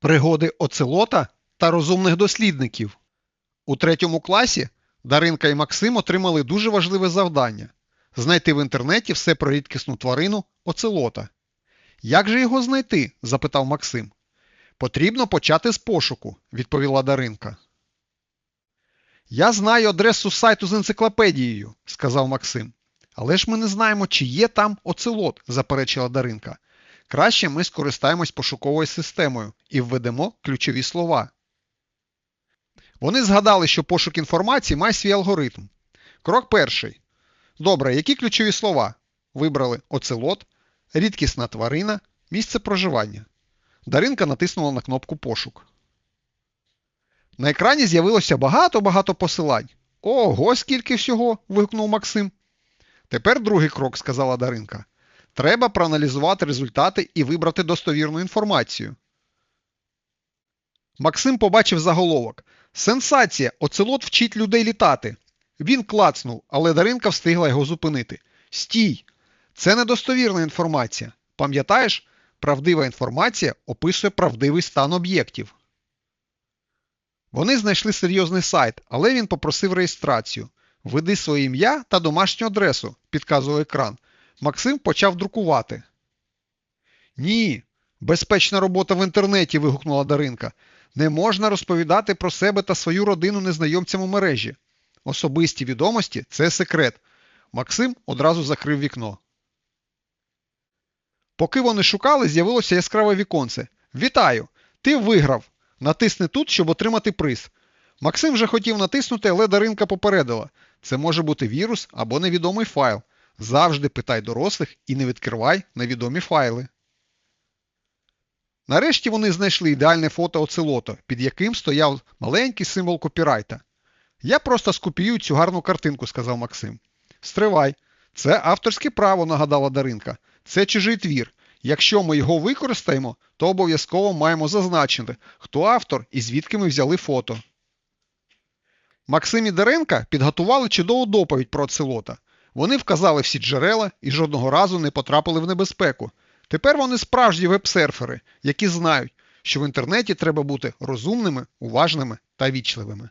Пригоди оцелота та розумних дослідників. У третьому класі Даринка і Максим отримали дуже важливе завдання знайти в інтернеті все про рідкісну тварину оцелота. Як же його знайти? запитав Максим. Потрібно почати з пошуку, відповіла Даринка. Я знаю адресу сайту з енциклопедією, сказав Максим. Але ж ми не знаємо, чи є там оцелот, заперечила Даринка. Краще ми скористаємось пошуковою системою і введемо ключові слова. Вони згадали, що пошук інформації має свій алгоритм. Крок перший. Добре, які ключові слова? Вибрали оцелот, рідкісна тварина, місце проживання. Даринка натиснула на кнопку пошук. На екрані з'явилося багато-багато посилань. Ого, скільки всього. вигукнув Максим. Тепер другий крок, сказала Даринка. Треба проаналізувати результати і вибрати достовірну інформацію. Максим побачив заголовок. Сенсація! Оцелот вчить людей літати. Він клацнув, але Даринка встигла його зупинити. Стій! Це недостовірна інформація. Пам'ятаєш, правдива інформація описує правдивий стан об'єктів. Вони знайшли серйозний сайт, але він попросив реєстрацію. Введи своє ім'я та домашню адресу, підказував екран. Максим почав друкувати. Ні, безпечна робота в інтернеті. вигукнула Даринка. Не можна розповідати про себе та свою родину незнайомцям у мережі. Особисті відомості це секрет. Максим одразу закрив вікно. Поки вони шукали, з'явилося яскраве віконце. Вітаю! Ти виграв! Натисни тут, щоб отримати приз. Максим вже хотів натиснути, але Даринка попередила. Це може бути вірус або невідомий файл. Завжди питай дорослих і не відкривай невідомі файли. Нарешті вони знайшли ідеальне фото оцелото, під яким стояв маленький символ копірайта. Я просто скопіюю цю гарну картинку, сказав Максим. Стривай. Це авторське право, нагадала Даринка. Це чужий твір. Якщо ми його використаємо, то обов'язково маємо зазначити, хто автор і звідки ми взяли фото. Максим і Даренка підготували чудову доповідь про оцелота. Вони вказали всі джерела і жодного разу не потрапили в небезпеку. Тепер вони справжні веб-серфери, які знають, що в інтернеті треба бути розумними, уважними та вічливими.